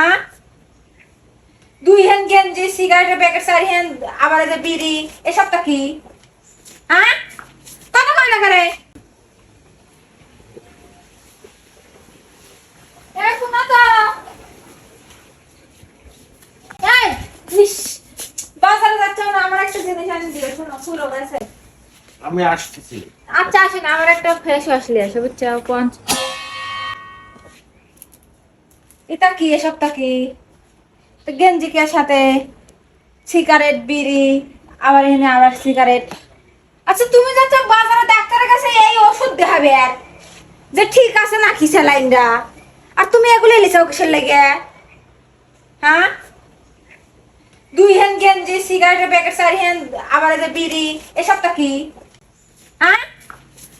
হ্যাঁ দুই হ্যান্ড গেঞ্জি সিগারেটের প্যাকেট চারি হ্যান্ড আবার যে বিড়ি এসবটা কি? হ্যাঁ? কত কয় না করে আমি আসতেছি। আচ্ছা আসেন আমার একটা ফেস ওয়াশ নিয়ে আসো বুঝছ? পঞ্চ এটা কি, এসবটা কি? গেঞ্জি কে সাথে সিগারেট বিড়ি, আবার এখানে আবার সিগারেট আচ্ছা তুমি যাচ্ছ বাজারে, ডাক্তারের কাছে এই ওষুধ দেখাবে আর যে ঠিক আছে নাকি স্যালাইনটা? আর তুমি এগুলো লিখাও কিসের লেগে? হ্যাঁ? দুই হ্যান্ড গেঞ্জি সিগারেটের প্যাকেট চারি হ্যান্ড, আবার বিড়ি, এসবটা কি? হ্যাঁ?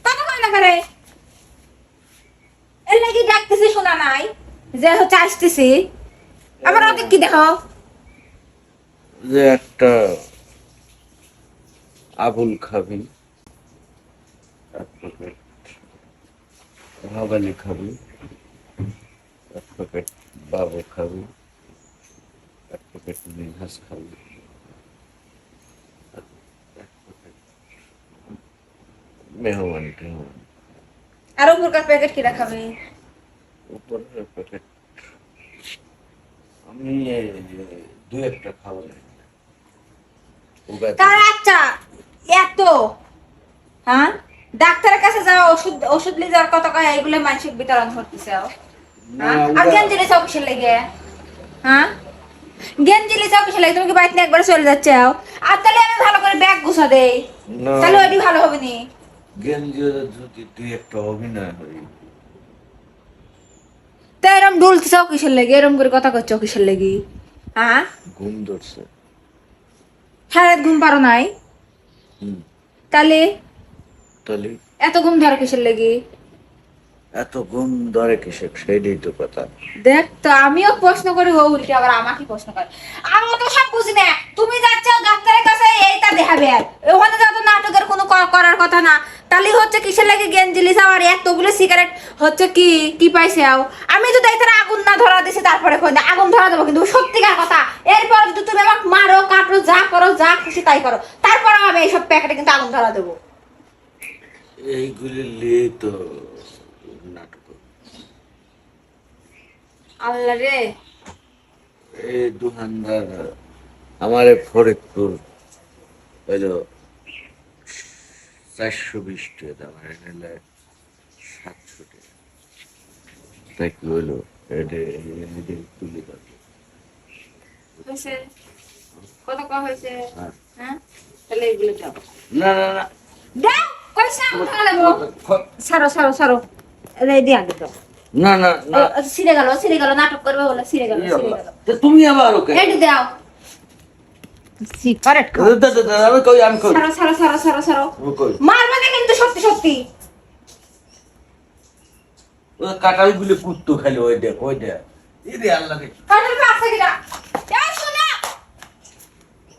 কত কয় না করে এর লাগি ডাকতেছি শোনা নাই যে হচ্ছে আসতেছি। আবার ওকে কি দেখো? যে একটা আবুল খাবি এক প্যাকেট খাবি এক প্যাকেট বাবু খাবি এক প্যাকেট মিনহাস খাবি মেহমান টেহমান আর উপরকার প্যাকেট কি রাখাবে উপরের প্যাকেট আমি দু একটা খাবার তার আচ্ছা এত। হ্যাঁ? ডাক্তারের কাছে যাও ওষুধ ওষুধ নিয়ে যাওয়ার কথা কয় এগুলো মানসিক বিতরণ করতেছে হ্যাঁ? আর গেঞ্জি লিসাও কিসের লেগে। হ্যাঁ? গেঞ্জি লিসাও কিসের লাগে তুমি কি বাইক নিয়ে একবার চলে যাচ্ছে আর তাহলে আমি ভালো করে ব্যাগ গুছা দেই। তাহলে ওইটি ভালো হবে নি গেঞ্জি যদি দুই একটা অভিনয় হয় এরম ডুলতেছ কিসের লেগে? এরম করে কথা করছ কিসের লেগে? হ্যাঁ? ঘুম ধরছে। সারা ঘুম পারো নাই? হুম। তাহলে? তাহলে? এত ঘুম ধরো কিসের লেগে? এত ঘুম ধরে কিসে সেইটাই তো কথা। দেখ তো আমিও প্রশ্ন করি ও উল্টে আবার আমাকে প্রশ্ন করে। আমি তো সব বুঝি না। তুমি যাচ্ছ ডাক্তারের কাছে এইটা দেখাবে। আর ওখানে যত নাটকের কোনো করার কথা না তাহলে হচ্ছে কিসের লাগে গেঞ্জি লিসা আর এতগুলো সিগারেট হচ্ছে কি? কি পাইছে আও? আমি যদি এখানে আগুন না ধরা দিছি তারপরে কই না? আগুন ধরা দেবো কিন্তু সত্যিকার কথা। এরপর যদি তুমি আমাকে মারো কাটো যা করো যা খুশি তাই করো তারপরে আমি এইসব প্যাকেটে কিন্তু আগুন ধরা দেবো। এইগুলি নিয়ে তো নাটক। আল্লাহ রে। এই দোকানদার আমারে ফরিদপুর হইল চারশো বিশ টাকা দাম আর নিলে সাতশো টাকা। তাই কি হইল এটা এটা তুলে দেবে কত কম হয়েছে? হ্যাঁ। হ্যাঁ? তাহলে এগুলো দাও। না না না। দাও কইছে আমি ভালো লাগবো? সারো সারো সারো। রেডি আগে দাও না না না। সিরে গেল সিরে গেল নাটক করবে বলে সিরে গেল ই সিরে আল্লাহ। গেল। তা তুমি আবার ওকে রেডি দাও। সিগারেট দা, দা, দা, আমি কই আমি কই? সারো সারো সারো সারো সারো আমি না কিন্তু সত্যি সত্যি? কাটাল গুলি কুত্তু খালি ওই দেখ ওই দেখ এই আল্লাহ কাটাল আছে গিয়া